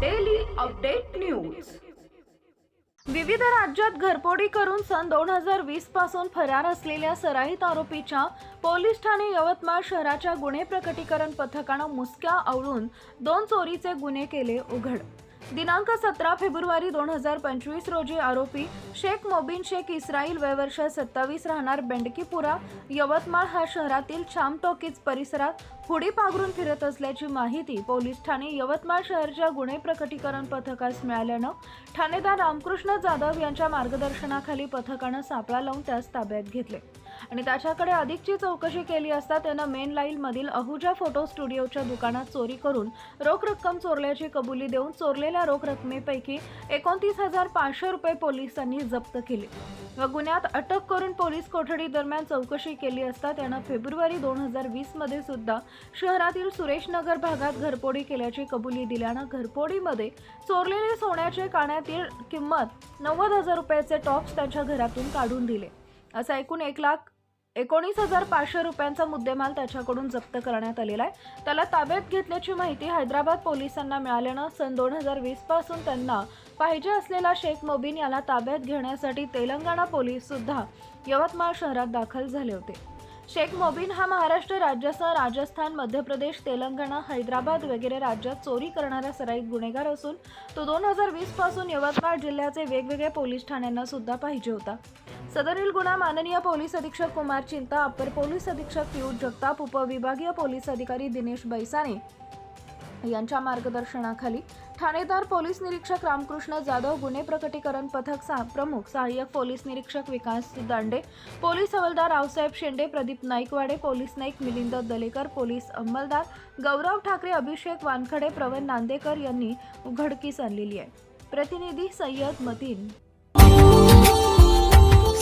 Daily update news विविध राज्यात घरपोडी करून सन दोन हजार वीसपासून फरार असलेल्या सराईत आरोपीच्या पोलीस ठाणे यवतमाळ शहराच्या गुन्हे प्रकटीकरण पथकानं मुसक्या आवळून दोन चोरीचे गुन्हे केले उघड. दिनांक सतरा फेब्रुवारी दोन हजार पंचवीस रोजी आरोपी शेख मोबिन शेख इस्राईल वयवर्ष सत्तावीस राहणार बेंडकीपुरा यवतमाळ हा शहरातील छाम टॉकीज परिसरात हुडी पांघरून फिरत असल्याची माहिती पोलीस ठाणे यवतमाळ शहरच्या गुन्हे प्रकटीकरण पथकास मिळाल्यानं ठाणेदार रामकृष्ण जाधव यांच्या मार्गदर्शनाखाली पथकानं सापळा लावून त्यास ताब्यात घेतले. आणि त्याच्याकडे अधिकची चौकशी केली असता त्यानं मेन लाईनमधील अहुजा फोटो स्टुडिओच्या दुकानात चोरी करून रोख रक्कम चोरल्याची कबुली देऊन चोरलेल्या रोख रकमेपैकी एकोणतीस हजार पाचशे रुपये पोलिसांनी जप्त केले. व गुन्ह्यात अटक करून पोलीस कोठडी दरम्यान चौकशी केली असता त्यानं फेब्रुवारी दोन हजार वीसमध्ये सुद्धा शहरातील सुरेशनगर भागात घरपोडी केल्याची कबुली दिल्यानं घरपोडीमध्ये चोरलेले सोन्याचे काण्यातील किंमत नव्वद हजार रुपयाचे टॉप्स त्याच्या घरातून काढून दिले. असं एकूण एक लाख एकोणीस हजार पाचशे रुपयांचा मुद्देमाल त्याच्याकडून जप्त करण्यात आलेला आहे. त्याला ताब्यात घेतल्याची माहिती हैदराबाद पोलिसांना मिळाल्यानं सन दोन हजार वीसपासून त्यांना पाहिजे असलेला शेख मोबीन याला ताब्यात घेण्यासाठी तेलंगणा पोलीस सुद्धा यवतमाळ शहरात दाखल झाले होते. शेख मोबीन हा महाराष्ट्र राज्यासह राजस्थान मध्य प्रदेश तेलंगणा हैदराबाद वगैरे राज्यात चोरी करणारा सराईत गुन्हेगार असून तो दोन हजार वीसपासून यवतमाळ जिल्ह्याचे वेगवेगळ्या पोलीस ठाण्यांना सुद्धा पाहिजे होता. सदरील गुन्हा माननीय पोलीस अधीक्षक कुमार चिंता अप्पर पोलीस अधीक्षक पियुष जगताप उपविभागीय पोलीस अधिकारी दिनेश बैसाने यांच्या मार्गदर्शनाखाली ठाणेदार पोलीस निरीक्षक रामकृष्ण जाधव गुन्हे प्रकटीकरण पथक सा प्रमुख सहाय्यक पोलीस निरीक्षक विकास दांडे पोलीस हवालदार रावसाहेब शेंडे प्रदीप नाईकवाडे पोलीस नाईक मिलिंद दलेकर पोलीस अंमलदार गौरव ठाकरे अभिषेक वानखडे प्रवीण नांदेकर यांनी उघडकीस आणलेली आहे. प्रतिनिधी सय्यद मतीन.